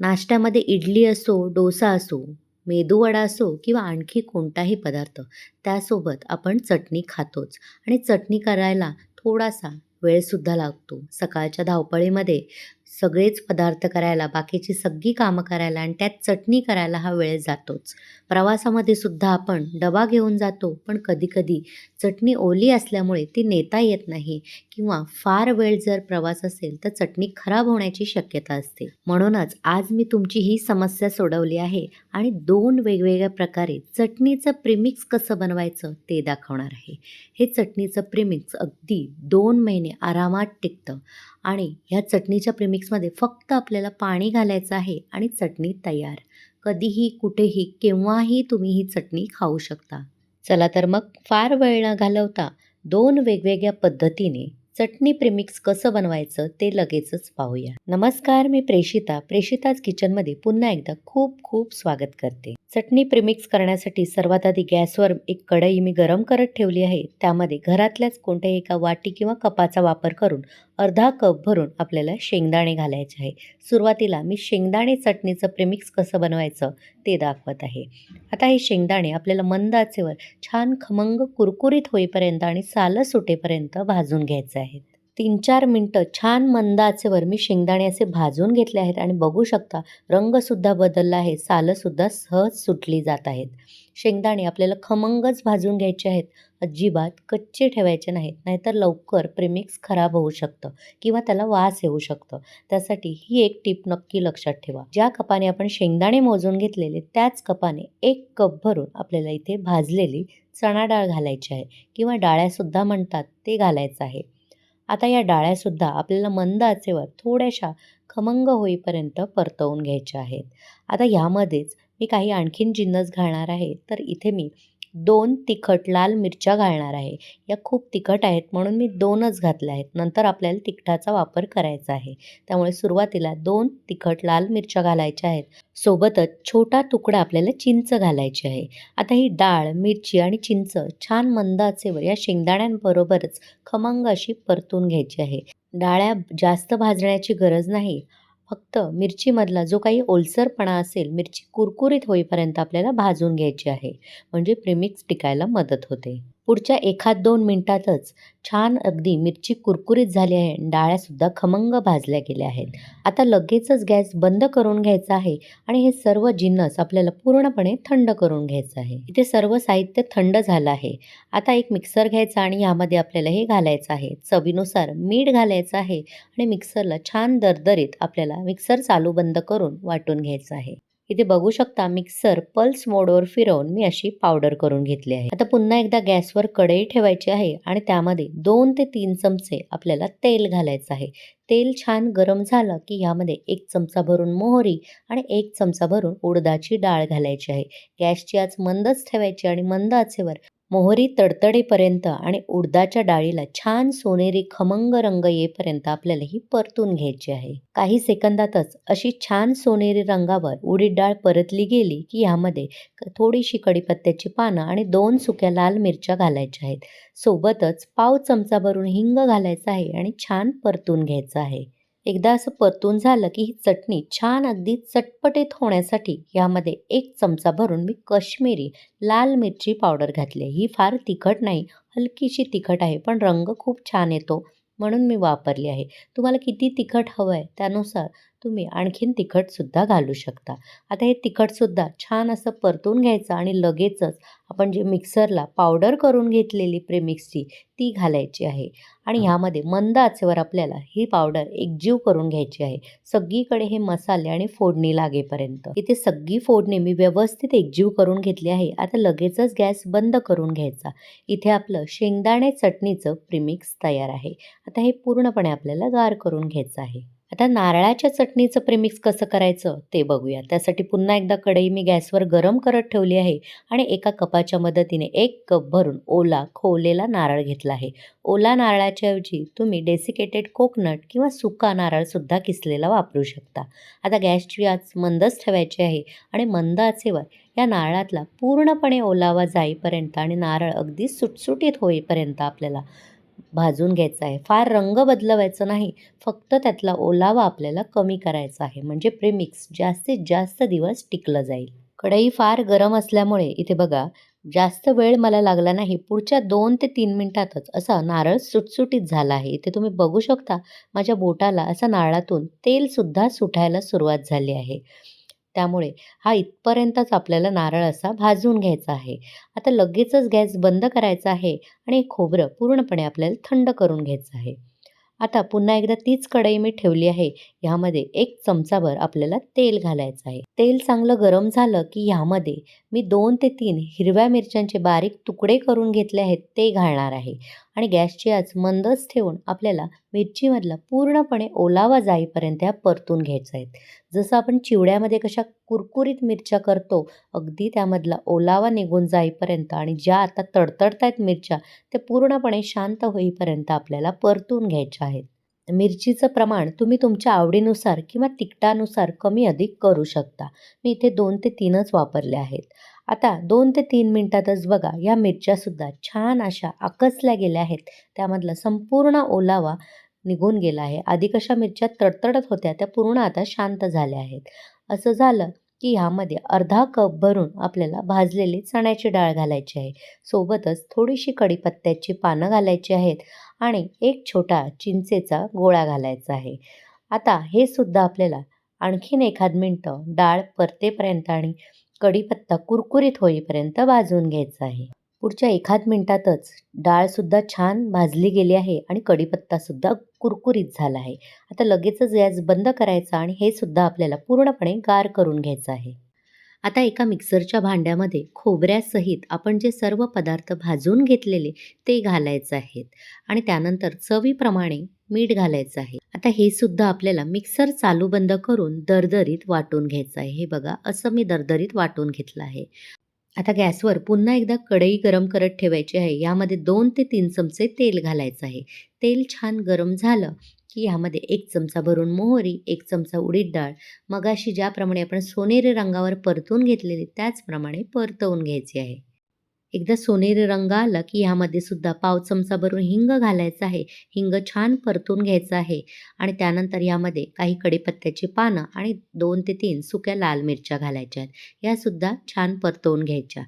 नाश्त्यामध्ये इडली असो डोसा असो मेदूवडा असो किंवा आणखी कोणताही पदार्थ त्यासोबत आपण चटणी खातोच. आणि चटणी करायला थोडासा वेळसुद्धा लागतो. सकाळच्या धावपळीमध्ये सगळेच पदार्थ करायला बाकीची सगळी कामं करायला आणि त्यात चटणी करायला हा वेळ जातोच. प्रवासामध्ये सुद्धा आपण डबा घेऊन जातो पण कधीकधी चटणी ओली असल्यामुळे ती नेता येत नाही किंवा फार वेळ जर प्रवास असेल तर चटणी खराब होण्याची शक्यता असते. म्हणूनच आज मी तुमची ही समस्या सोडवली आहे आणि दोन वेगवेगळ्या प्रकारे चटणीचं प्रिमिक्स कसं बनवायचं ते दाखवणार आहे. हे चटणीचं प्रिमिक्स अगदी दोन महिने आरामात टिकतं. आणि ह्या चटणीच्या प्रिमिक्समध्ये फक्त आपल्याला पाणी घालायचं आहे आणि चटणी तयार. कधीही कुठेही केव्हाही तुम्ही ही चटणी खाऊ शकता. चला तर मग फार वेळ न घालवता दोन वेगवेगळ्या पद्धतीने चटणी प्रिमिक्स कसं बनवायचं ते लगेचच पाहूया. नमस्कार मी प्रेषिता प्रेषिताच किचनमध्ये पुन्हा एकदा खूप खूप स्वागत करते. चटणी प्रिमिक्स करण्यासाठी सर्वात आधी गॅसवर एक कढई मी गरम करत ठेवली आहे. त्यामध्ये घरातल्याच कोणत्याही एका वाटी किंवा कपाचा वापर करून अर्धा कप भरून आपल्याला शेंगदाणे घालायचे आहे. सुरुवातीला मी शेंगदाणे चटणीचं प्रेमिक्स कसं बनवायचं ते दाखवत आहे. आता हे शेंगदाणे आपल्याला मंद आचेवर छान खमंग कुरकुरीत होईपर्यंत आणि सालं सुटेपर्यंत भाजून घ्यायचे आहेत. तीन चार मिनटं छान मंद आचेवर मी शेंगदाणे असे भाजून घेतले आहेत आणि बघू शकता रंगसुद्धा बदलला आहे सालंसुद्धा सहज सुटली जात आहेत. शेंगदाणे आपल्याला खमंगच भाजून घ्यायचे आहेत. अजिबात कच्चे ठेवायचे नाहीत नाहीतर लवकर प्रेमिक्स खराब होऊ शकतं किंवा त्याला वास येऊ शकतं. त्यासाठी ही एक टीप नक्की लक्षात ठेवा. ज्या कपाने आपण शेंगदाणे मोजून घेतलेले त्याच कपाने एक कप भरून आपल्याला इथे भाजलेली चणा डाळ घालायची आहे किंवा डाळ्यासुद्धा म्हणतात ते घालायचं आहे. आता या डाळ्यासुद्धा आपल्याला मंद आचेवर थोड्याशा खमंग होईपर्यंत परतवून घ्यायच्या आहेत. आता ह्यामध्येच मी काही आणखीन जिन्नस घालणार आहे तर इथे मी दोन तिखट लाल मिरच्या घालणार आहे. या खूप तिखट आहेत म्हणून मी दोनच घातल्या आहेत. नंतर आपल्याला तिखटाचा वापर करायचा आहे. त्यामुळे सुरुवातीला दोन तिखट लाल मिरच्या घालायच्या आहेत. सोबतच छोटा तुकडा आपल्याला चिंच घालायची आहे. आता ही डाळ मिरची आणि चिंच छान मंद आचेवर या शेंगदाण्यांबरोबरच खमंग अशी परतून घ्यायची आहे. डाळ्या जास्त भाजण्याची गरज नाही. फक्त मिरचीमधला जो काही ओलसरपणा असेल मिरची कुरकुरीत होईपर्यंत आपल्याला भाजून घ्यायची आहे. म्हणजे प्रेमिक्स टिकायला मदत होते. पुढच्या एखाद दोन मिनटातच छान अगदी मिरची कुरकुरीत झाली आहे. डाळ्यासुद्धा खमंग भाजल्या गेल्या आहेत. आता लगेचच गॅस बंद करून घ्यायचा आहे आणि हे सर्व जिन्नस आपल्याला पूर्णपणे थंड करून घ्यायचं आहे. इथे सर्व साहित्य थंड झालं आहे. आता एक मिक्सर घ्यायचा आणि यामध्ये आपल्याला हे घालायचं आहे. चवीनुसार मीठ घालायचं आहे आणि मिक्सरला छान दरदरीत आपल्याला मिक्सर चालू बंद करून वाटून घ्यायचं आहे. इथे बघू शकता मिक्सर पल्स मोडवर फिरवून मी अशी पावडर करून घेतली आहे. आता पुन्हा एकदा गॅसवर कढई ठेवायची आहे आणि त्यामध्ये दोन ते तीन चमचे आपल्याला तेल घालायचं आहे. तेल छान गरम झालं की ह्यामध्ये एक चमचा भरून मोहरी आणि एक चमचा भरून उडदाची डाळ घालायची आहे. गॅसची आज मंदच ठेवायची आणि मंद आचेवर मोहरी तडतडेपर्यंत आणि उडदाच्या डाळीला छान सोनेरी खमंग रंग येईपर्यंत आपल्याला ही परतून घ्यायची आहे. काही सेकंदातच अशी छान सोनेरी रंगावर उडीद डाळ परतली गेली की ह्यामध्ये थोडीशी कडीपत्त्याची पानं आणि दोन सुक्या लाल मिरच्या घालायच्या आहेत. सोबतच पाव चमचा भरून हिंग घालायचा आहे आणि छान परतून घ्यायचं आहे. एकदा असं परतून झालं की ही चटणी छान अगदी चटपटीत होण्यासाठी यामध्ये एक चमचा भरून मी कश्मीरी लाल मिरची पावडर घातली ही फार तिखट नाही हलकीशी तिखट आहे पण रंग खूप छान येतो म्हणून मी वापरली आहे. तुम्हाला किती तिखट हवं आहे त्यानुसार तुम्ही आणखीन तिखटसुद्धा घालू शकता. आता हे तिखटसुद्धा छान असं परतून घ्यायचं आणि लगेचच आपण जे मिक्सरला पावडर करून घेतलेली प्रेमिक्सची ती घालायची आहे. आणि ह्यामध्ये मंद आचेवर आपल्याला ही पावडर एकजीव करून घ्यायची आहे. सगळीकडे हे मसाले आणि फोडणी लागेपर्यंत. इथे सगळी फोडणी मी व्यवस्थित एकजीव करून घेतली आहे. आता लगेचच गॅस बंद करून घ्यायचा. इथे आपलं शेंगदाणे चटणीचं प्रीमिक्स तयार आहे. आता हे पूर्णपणे आपल्याला गार करून घ्यायचं आहे. आता नारळाच्या चटणीचं प्रेमिक्स कसं करायचं ते बघूया. त्यासाठी पुन्हा एकदा कढई मी गॅसवर गरम करत ठेवली आहे आणि एका कपाच्या मदतीने एक कप भरून ओला खोवलेला नारळ घेतला आहे. ओला नारळाच्या ऐवजी तुम्ही डेसिकेटेड कोकनट किंवा सुका नारळसुद्धा किसलेला वापरू शकता. आता गॅसची आज मंदच ठेवायची आहे आणि मंद आचेवर या नारळातला पूर्णपणे ओलावा जाईपर्यंत आणि नारळ अगदी सुटसुटीत होईपर्यंत आपल्याला भाजून घ्यायचा आहे. फार रंग बदलवायचा नाही. फक्त त्यातला ओलावा आपल्याला कमी करायचा आहे. म्हणजे प्रेमिक्स जास्तीत जास्त दिवस टिकलं जाईल. कढई फार गरम असल्यामुळे इथे बघा जास्त वेळ मला लागला नाही. पुढच्या दोन ते तीन मिनिटातच असा नारळ सुटसुटीत झाला आहे. इथे तुम्ही बघू शकता माझ्या बोटाला असा नारळातून तेलसुद्धा सुटायला सुरुवात झाली आहे. त्यामुळे हा इथपर्यंतच आपल्याला नारळ असा भाजून घ्यायचा आहे. आता लगेचच गॅस बंद करायचा आहे आणि खोबरं पूर्णपणे आपल्याला थंड करून घ्यायचं आहे. आता पुन्हा एकदा तीच कढई मी ठेवली आहे ह्यामध्ये एक चमचाभर आपल्याला तेल घालायचं आहे. तेल चांगलं गरम झालं की ह्यामध्ये मी दोन ते तीन हिरव्या मिरच्यांचे बारीक तुकडे करून घेतले आहेत ते घालणार आहे. आणि गॅसची आज मंदच ठेवून आपल्याला मिरचीमधला पूर्णपणे ओलावा जाईपर्यंत ह्या परतून घ्यायचा आहेत. जसं आपण चिवड्यामध्ये कशा कुरकुरीत मिरच्या करतो अगदी त्यामधला ओलावा निघून जाईपर्यंत आणि ज्या आता तडतडत आहेत मिरच्या त्या पूर्णपणे शांत होईपर्यंत आपल्याला परतून घ्यायच्या आहेत. मिरचीचं प्रमाण तुम्ही तुमच्या आवडीनुसार किंवा तिखटानुसार कमी अधिक करू शकता. मी इथे दोन ते तीनच वापरले आहेत. आता दोन ते तीन मिनटातच बघा या मिरच्यासुद्धा छान अशा आकसल्या गेल्या आहेत. त्यामधला संपूर्ण ओलावा निघून गेला आहे. आधी कशा मिरच्या तडतडत होत्या त्या पूर्ण आता शांत झाल्या आहेत. असं झालं की ह्यामध्ये अर्धा कप भरून आपल्याला भाजलेली चण्याची डाळ घालायची आहे. सोबतच थोडीशी कढीपत्त्याची पानं घालायची आहेत आणि एक छोटा चिंचेचा गोळा घालायचा आहे. आता हे सुद्धा आपल्याला आणखीन एखाद मिनटं डाळ परतेपर्यंत आणि कढीपत्ता कुरकुरीत होईपर्यंत भाजून घ्यायचा आहे. पुढच्या एखाद मिनटातच डाळसुद्धा छान भाजली गेली आहे आणि कढीपत्तासुद्धा कुरकुरीत झाला आहे. आता लगेचच गॅस बंद करायचा आणि हे सुद्धा आपल्याला पूर्णपणे गार करून घ्यायचं आहे. आता एका मिक्सरच्या भांड्यामध्ये खोबऱ्यासहित आपण जे सर्व पदार्थ भाजून घेतलेले ते घालायचे आहेत. आणि त्यानंतर चवीप्रमाणे मीठ घालायचं आहे. आता हे सुद्धा आपल्याला मिक्सर चालू बंद करून दरदरीत वाटून घ्यायचं आहे. हे बघा असं मी दरदरीत वाटून घेतलं आहे. आता गॅसवर पुन्हा एकदा कढई गरम करत ठेवायची आहे. यामध्ये दोन ते तीन चमचे तेल घालायचं आहे. तेल छान गरम झालं की यामध्ये एक चमचा भरून मोहरी एक चमचा उडीद डाळ मगाशी ज्याप्रमाणे आपण सोनेरी रंगावर परतून घेतलेली त्याचप्रमाणे परतवून घ्यायचे आहे. एकदा सोनेरी रंग आला की ह्यामध्ये सुद्धा पाव चमचा भरून हिंग घालायचं आहे. हिंग छान परतून घ्यायचं आहे. आणि त्यानंतर यामध्ये काही कडीपत्त्याची पानं आणि दोन ते तीन सुक्या लाल मिरच्या घालायच्या आहेत. यासुद्धा छान परतवून घ्यायच्या.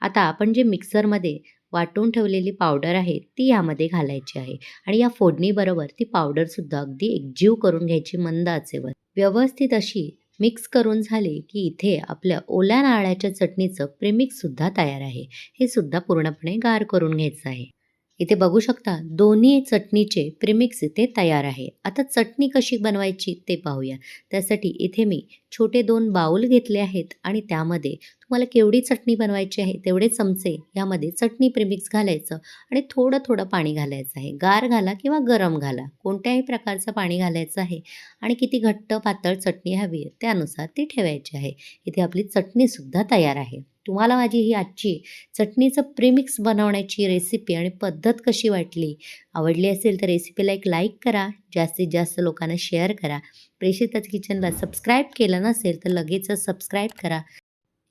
आता आपण जे मिक्सरमध्ये वाटून ठेवलेली पावडर आहे ती यामध्ये घालायची आहे. आणि या फोडणीबरोबर ती पावडरसुद्धा अगदी एकजीव करून घ्यायची मंद आचेवर. व्यवस्थित अशी मिक्स करून झाले की इथे आपल्या ओल्या नारळाच्या चटणीचं प्रेमिक्ससुद्धा तयार आहे. हे सुद्धा पूर्णपणे गार करून घ्यायचं आहे. इथे बघू शकता दोन्ही चटणीचे प्रिमिक्स इथे तयार आहे. आता चटणी कशी बनवायची ते पाहूया. त्यासाठी इथे मी छोटे दोन बाऊल घेतले आहेत आणि त्यामध्ये तुम्हाला केवढी चटणी बनवायची आहे तेवढे चमचे यामध्ये चटणी प्रिमिक्स घालायचं आणि थोडं थोडं पाणी घालायचं आहे. गार घाला किंवा गरम घाला. कोणत्याही प्रकारचं पाणी घालायचं आहे आणि किती घट्ट पातळ चटणी हवी आहे त्यानुसार ती ठेवायची आहे. इथे आपली चटणीसुद्धा तयार आहे. तुम्हाला माझी ही आजची चटणीचं प्रिमिक्स बनवण्याची रेसिपी आणि पद्धत कशी वाटली? आवडली असेल तर रेसिपीला एक लाईक करा जास्तीत जास्त लोकांना शेअर करा. प्रेषितच किचनला सबस्क्राईब केलं नसेल तर लगेचच सबस्क्राईब करा.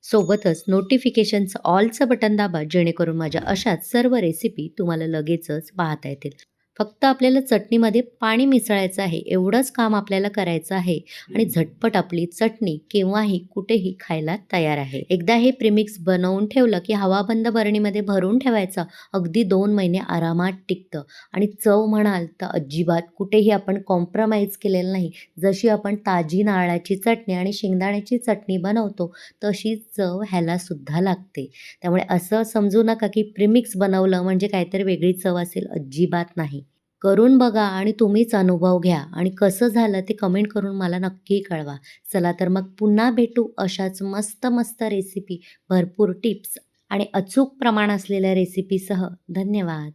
सोबतच नोटिफिकेशनचं ऑलचं बटन दाबा जेणेकरून माझ्या अशाच सर्व रेसिपी तुम्हाला लगेचच पाहता येतील. फक्त आपल्याला चटणीमध्ये पाणी मिसळायचं आहे एवढंच काम आपल्याला करायचं आहे. आणि झटपट आपली चटणी केव्हाही कुठेही खायला तयार आहे. एकदा हे प्रेमिक्स बनवून ठेवलं की हवाबंद बरणीमध्ये भरून ठेवायचं अगदी दोन महिने आरामात टिकतं. आणि चव म्हणाल तर अजिबात कुठेही आपण कॉम्प्रमाइज केलेलं नाही. जशी आपण ताजी नारळाची चटणी आणि शेंगदाण्याची चटणी बनवतो तशीच चव ह्याला सुद्धा लागते. त्यामुळे असं समजू नका की प्रिमिक्स बनवलं म्हणजे काहीतरी वेगळी चव असेल अजिबात नाही. करून बघा आणि तुम्हीच अनुभव घ्या. आणि कसं झालं ते कमेंट करून मला नक्की कळवा. चला तर मग पुन्हा भेटू अशाच मस्त मस्त रेसिपी भरपूर टिप्स आणि अचूक प्रमाण असलेल्या रेसिपीसह धन्यवाद.